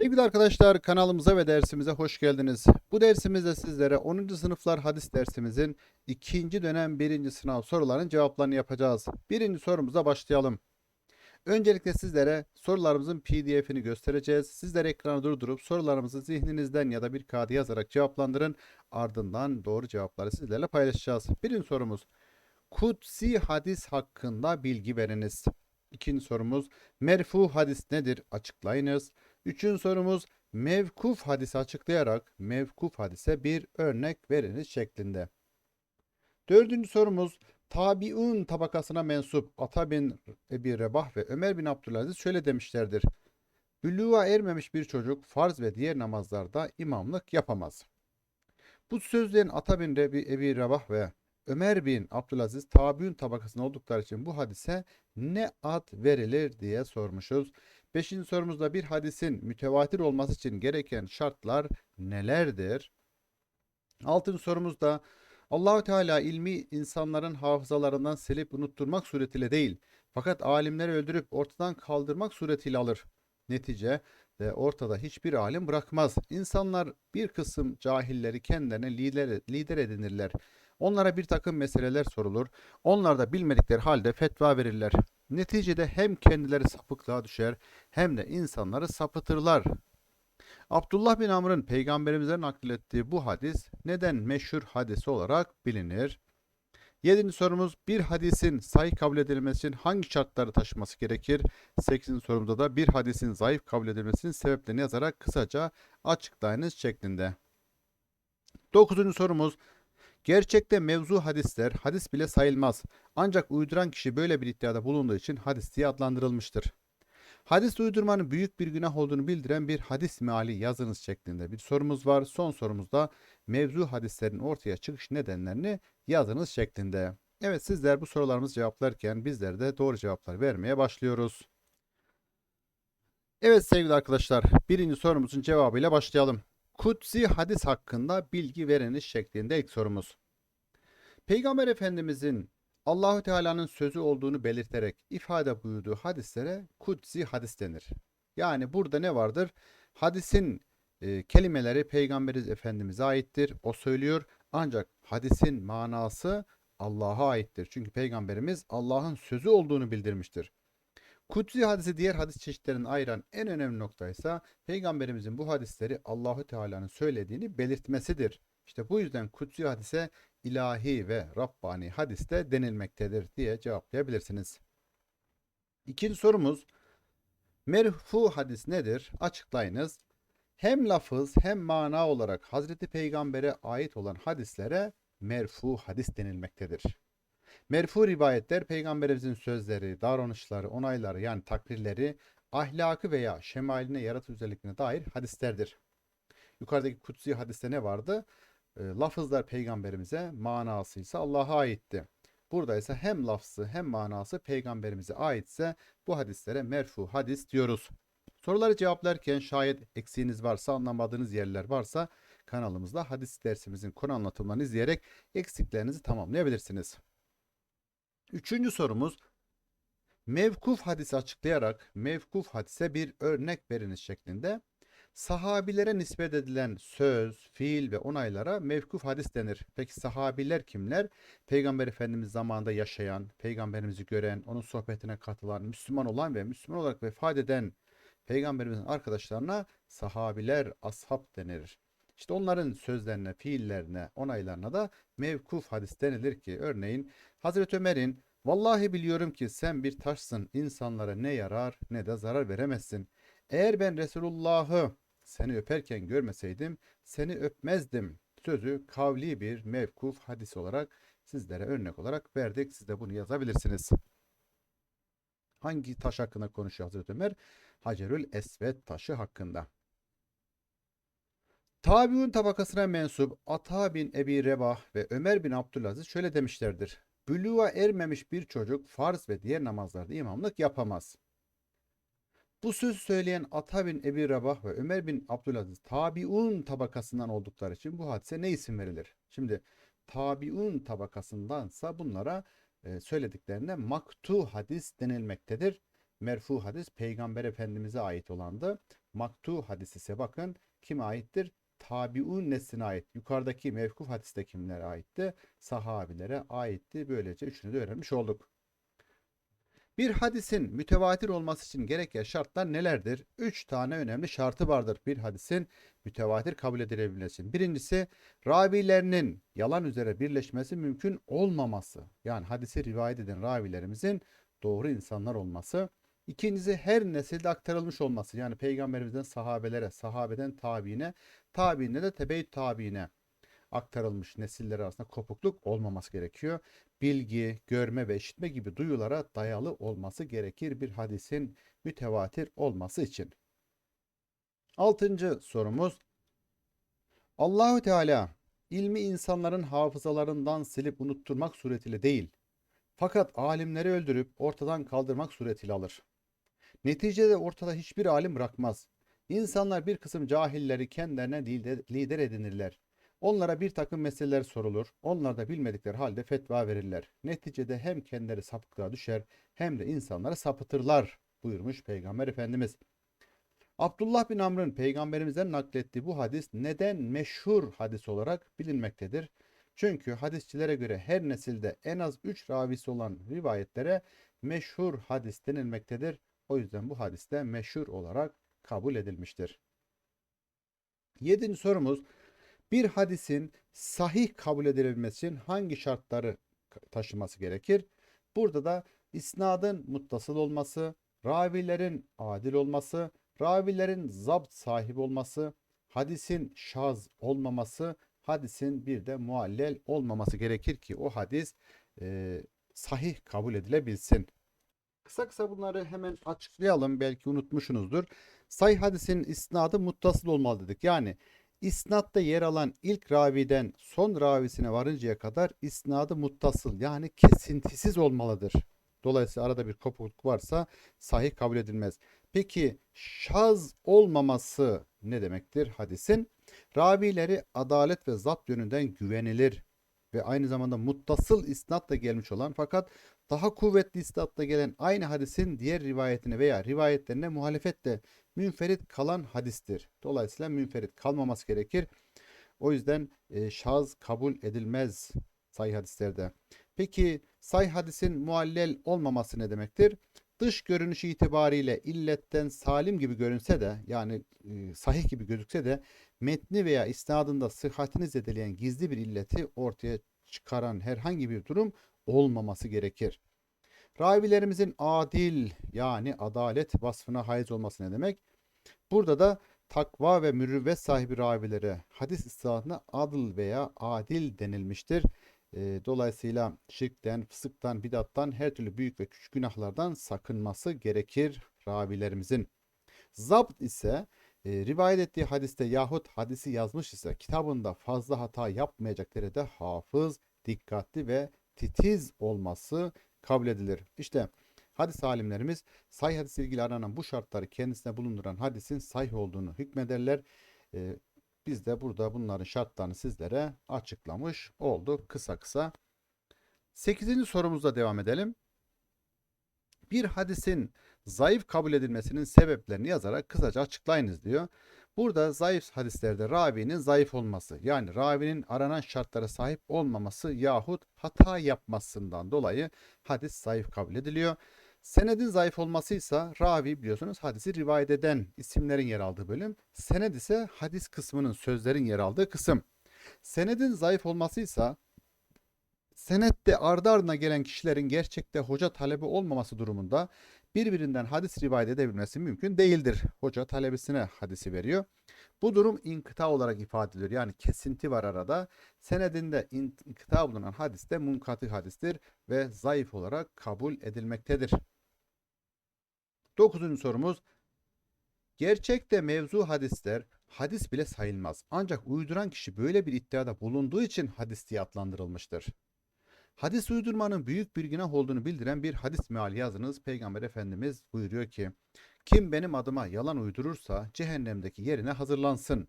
Sevgili arkadaşlar kanalımıza ve dersimize hoş geldiniz. Bu dersimizde sizlere 10. sınıflar hadis dersimizin 2. dönem 1. sınav sorularının cevaplarını yapacağız. Birinci sorumuza başlayalım. Öncelikle sizlere sorularımızın pdf'ini göstereceğiz. Sizler ekranı durdurup sorularımızı zihninizden ya da bir kağıda yazarak cevaplandırın. Ardından doğru cevapları sizlerle paylaşacağız. Birinci sorumuz. Kutsi hadis hakkında bilgi veriniz. İkinci sorumuz. Merfu hadis nedir? Açıklayınız. Üçüncü sorumuz mevkuf hadisi açıklayarak mevkuf hadise bir örnek veriniz şeklinde. Dördüncü sorumuz tabiun tabakasına mensup Ata bin Ebi Rebah ve Ömer bin Abdülaziz şöyle demişlerdir. Büluğa ermemiş bir çocuk farz ve diğer namazlarda imamlık yapamaz. Bu sözlerin Ata bin Rebi, Ebi Rebah ve Ömer bin Abdülaziz tabiun tabakasında oldukları için bu hadise ne ad verilir diye sormuşuz. Beşinci sorumuzda bir hadisin mütevatir olması için gereken şartlar nelerdir? Altıncı sorumuzda Allahü Teala ilmi insanların hafızalarından silip unutturmak suretiyle değil, fakat alimleri öldürüp ortadan kaldırmak suretiyle alır. Netice ve ortada hiçbir alim bırakmaz. İnsanlar bir kısım cahilleri kendilerine lider, lider edinirler. Onlara bir takım meseleler sorulur. Onlar da bilmedikleri halde fetva verirler. Neticede hem kendileri sapıklığa düşer hem de insanları sapıtırlar. Abdullah bin Amr'ın peygamberimizden naklettiği bu hadis neden meşhur hadisi olarak bilinir? Yedinci sorumuz bir hadisin sahih kabul edilmesi için hangi şartları taşıması gerekir? Sekizinci sorumuzda da bir hadisin zayıf kabul edilmesinin sebeplerini yazarak kısaca açıklayınız şeklinde. Dokuzuncu sorumuz Gerçekte mevzu hadisler hadis bile sayılmaz. Ancak uyduran kişi böyle bir iddiada bulunduğu için hadis diye adlandırılmıştır. Hadis uydurmanın büyük bir günah olduğunu bildiren bir hadis meali yazınız şeklinde bir sorumuz var. Son sorumuzda mevzu hadislerin ortaya çıkış nedenlerini yazınız şeklinde. Evet sizler bu sorularımızı cevaplarken bizler de doğru cevaplar vermeye başlıyoruz. Evet sevgili arkadaşlar birinci sorumuzun cevabıyla başlayalım. Kutsi hadis hakkında bilgi veriniz şeklinde ilk sorumuz. Peygamber Efendimizin Allahü Teala'nın sözü olduğunu belirterek ifade buyurduğu hadislere kutsi hadis denir. Yani burada ne vardır? Hadisin e, kelimeleri Peygamberimiz Efendimiz'e aittir. O söylüyor. Ancak hadisin manası Allah'a aittir. Çünkü Peygamberimiz Allah'ın sözü olduğunu bildirmiştir. Kutsi hadisi diğer hadis çeşitlerini ayıran en önemli nokta ise Peygamberimizin bu hadisleri Allahü Teala'nın söylediğini belirtmesidir. İşte bu yüzden kutsi hadise ilahi ve Rabbani hadiste denilmektedir diye cevaplayabilirsiniz. İkinci sorumuz merfu hadis nedir? Açıklayınız. Hem lafız hem mana olarak Hazreti Peygamber'e ait olan hadislere merfu hadis denilmektedir. Merfu rivayetler peygamberimizin sözleri, davranışları, onayları yani takrirleri, ahlakı veya şemaline yaratı özelliklerine dair hadislerdir. Yukarıdaki kutsi hadiste ne vardı? E, lafızlar peygamberimize, manası ise Allah'a aitti. Burada ise hem lafzı hem manası peygamberimize aitse bu hadislere merfu hadis diyoruz. Soruları cevaplarken şayet eksiğiniz varsa, anlamadığınız yerler varsa kanalımızda hadis dersimizin konu anlatımlarını izleyerek eksiklerinizi tamamlayabilirsiniz. Üçüncü sorumuz mevkuf hadisi açıklayarak mevkuf hadise bir örnek veriniz şeklinde. Sahabilere nispet edilen söz, fiil ve onaylara mevkuf hadis denir. Peki sahabiler kimler? Peygamber Efendimiz zamanında yaşayan, peygamberimizi gören, onun sohbetine katılan, Müslüman olan ve Müslüman olarak vefat eden peygamberimizin arkadaşlarına sahabiler, ashab denir. İşte onların sözlerine, fiillerine, onaylarına da mevkuf hadis denilir ki örneğin Hazreti Ömer'in Vallahi biliyorum ki sen bir taşsın insanlara ne yarar ne de zarar veremezsin. Eğer ben Resulullah'ı seni öperken görmeseydim seni öpmezdim. Sözü kavli bir mevkuf hadis olarak sizlere örnek olarak verdik. Siz de bunu yazabilirsiniz. Hangi taş hakkında konuşuyor Hazreti Ömer? Hacerül Esved taşı hakkında. Tabiun tabakasına mensup Ata bin Ebi Rebah ve Ömer bin Abdülaziz şöyle demişlerdir. Büluğa ermemiş bir çocuk farz ve diğer namazlarda imamlık yapamaz. Bu sözü söyleyen Ata bin Ebi Rabah ve Ömer bin Abdülaziz tabiun tabakasından oldukları için bu hadise ne isim verilir? Şimdi tabiun tabakasındansa bunlara e, söylediklerine maktu hadis denilmektedir. merfu hadis Peygamber Efendimiz'e ait olandı. Maktu hadis ise bakın kime aittir? Tabiun nesline ait. Yukarıdaki mevkuf hadiste kimlere aitti? Sahabilere aitti. Böylece üçünü de öğrenmiş olduk. Bir hadisin mütevatir olması için gereken şartlar nelerdir? Üç tane önemli şartı vardır bir hadisin mütevatir kabul edilebilmesi için. Birincisi ravilerinin yalan üzere birleşmesi mümkün olmaması. Yani hadisi rivayet eden ravilerimizin doğru insanlar olması. İkincisi her nesilde aktarılmış olması. Yani peygamberimizden sahabelere, sahabeden tabiine, tabiine de tebeyt tabiine aktarılmış nesiller arasında kopukluk olmaması gerekiyor. Bilgi, görme ve işitme gibi duyulara dayalı olması gerekir bir hadisin mütevatir olması için. Altıncı sorumuz. Allahü Teala ilmi insanların hafızalarından silip unutturmak suretiyle değil, fakat alimleri öldürüp ortadan kaldırmak suretiyle alır. Neticede ortada hiçbir alim bırakmaz. İnsanlar bir kısım cahilleri kendilerine lider edinirler. Onlara bir takım meseleler sorulur. Onlar da bilmedikleri halde fetva verirler. Neticede hem kendileri sapıklığa düşer hem de insanları sapıtırlar buyurmuş Peygamber Efendimiz. Abdullah bin Amr'ın peygamberimizden naklettiği bu hadis neden meşhur hadis olarak bilinmektedir? Çünkü hadisçilere göre her nesilde en az 3 ravisi olan rivayetlere meşhur hadis denilmektedir. O yüzden bu hadiste meşhur olarak kabul edilmiştir. Yedinci sorumuz bir hadisin sahih kabul edilebilmesi için hangi şartları taşıması gerekir? Burada da isnadın muttasıl olması, ravilerin adil olması, ravilerin zapt sahibi olması, hadisin şaz olmaması, hadisin bir de muallel olmaması gerekir ki o hadis e, sahih kabul edilebilsin. Kısa kısa bunları hemen açıklayalım. Belki unutmuşsunuzdur. Sahih hadisin isnadı muttasıl olmalı dedik. Yani İsnatta yer alan ilk raviden son ravisine varıncaya kadar isnadı muttasıl yani kesintisiz olmalıdır. Dolayısıyla arada bir kopukluk varsa sahih kabul edilmez. Peki şaz olmaması ne demektir hadisin? Ravileri adalet ve zapt yönünden güvenilir ve aynı zamanda muttasıl isnatla gelmiş olan fakat daha kuvvetli isnatla gelen aynı hadisin diğer rivayetine veya rivayetlerine muhalefetle münferit kalan hadistir. Dolayısıyla münferit kalmaması gerekir. O yüzden e, şaz kabul edilmez say hadislerde. Peki say hadisin muallel olmaması ne demektir? Dış görünüşü itibariyle illetten salim gibi görünse de yani e, sahih gibi gözükse de metni veya isnadında sıhhatini zedeleyen gizli bir illeti ortaya çıkaran herhangi bir durum olmaması gerekir. Ravilerimizin adil yani adalet vasfına haiz olması ne demek? Burada da takva ve mürüvvet sahibi ravilere hadis istihatına adıl veya adil denilmiştir. E, dolayısıyla şirkten, fısıktan, bidattan her türlü büyük ve küçük günahlardan sakınması gerekir ravilerimizin. Zabt ise e, rivayet ettiği hadiste yahut hadisi yazmış ise kitabında fazla hata yapmayacak derecede hafız, dikkatli ve titiz olması kabul edilir. İşte hadis alimlerimiz sahih hadis ilgili aranan bu şartları kendisine bulunduran hadisin sahih olduğunu hükmederler. Ee, biz de burada bunların şartlarını sizlere açıklamış olduk kısa kısa. Sekizinci sorumuzla devam edelim. Bir hadisin zayıf kabul edilmesinin sebeplerini yazarak kısaca açıklayınız diyor. Burada zayıf hadislerde ravinin zayıf olması yani ravinin aranan şartlara sahip olmaması yahut hata yapmasından dolayı hadis zayıf kabul ediliyor. Senedin zayıf olmasıysa ravi biliyorsunuz hadisi rivayet eden isimlerin yer aldığı bölüm. Sened ise hadis kısmının sözlerin yer aldığı kısım. Senedin zayıf olmasıysa senette ardı ardına gelen kişilerin gerçekte hoca talebi olmaması durumunda birbirinden hadis rivayet edebilmesi mümkün değildir. Hoca talebesine hadisi veriyor. Bu durum inkıta olarak ifade ediliyor. Yani kesinti var arada. Senedinde inkıta bulunan hadis de munkatı hadistir ve zayıf olarak kabul edilmektedir. Dokuzuncu sorumuz. Gerçekte mevzu hadisler hadis bile sayılmaz. Ancak uyduran kişi böyle bir iddiada bulunduğu için hadis diye adlandırılmıştır. Hadis uydurmanın büyük bir günah olduğunu bildiren bir hadis meali yazınız. Peygamber Efendimiz buyuruyor ki kim benim adıma yalan uydurursa cehennemdeki yerine hazırlansın.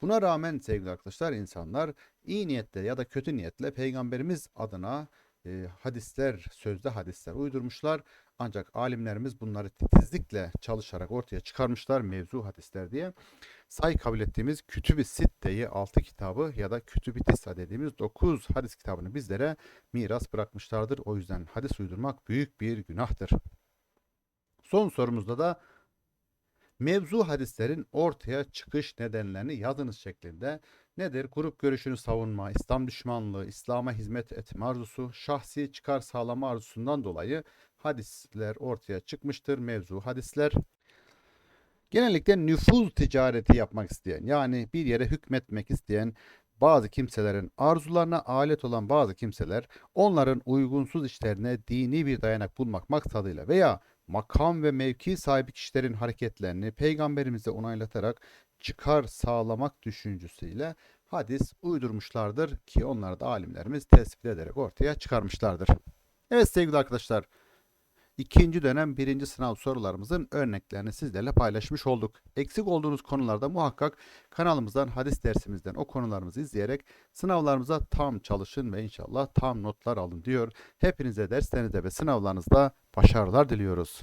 Buna rağmen sevgili arkadaşlar insanlar iyi niyetle ya da kötü niyetle peygamberimiz adına e, hadisler, sözde hadisler uydurmuşlar. Ancak alimlerimiz bunları titizlikle çalışarak ortaya çıkarmışlar mevzu hadisler diye. Say kabul ettiğimiz Kütüb-i Sitte'yi 6 kitabı ya da Kütüb-i Tisa dediğimiz 9 hadis kitabını bizlere miras bırakmışlardır. O yüzden hadis uydurmak büyük bir günahtır. Son sorumuzda da mevzu hadislerin ortaya çıkış nedenlerini yazınız şeklinde nedir? Grup görüşünü savunma, İslam düşmanlığı, İslam'a hizmet etme arzusu, şahsi çıkar sağlama arzusundan dolayı hadisler ortaya çıkmıştır. Mevzu hadisler. Genellikle nüfuz ticareti yapmak isteyen yani bir yere hükmetmek isteyen bazı kimselerin arzularına alet olan bazı kimseler onların uygunsuz işlerine dini bir dayanak bulmak maksadıyla veya makam ve mevki sahibi kişilerin hareketlerini peygamberimize onaylatarak çıkar sağlamak düşüncesiyle hadis uydurmuşlardır ki onları da alimlerimiz tespit ederek ortaya çıkarmışlardır. Evet sevgili arkadaşlar ikinci dönem birinci sınav sorularımızın örneklerini sizlerle paylaşmış olduk. Eksik olduğunuz konularda muhakkak kanalımızdan hadis dersimizden o konularımızı izleyerek sınavlarımıza tam çalışın ve inşallah tam notlar alın diyor. Hepinize derslerinizde ve sınavlarınızda başarılar diliyoruz.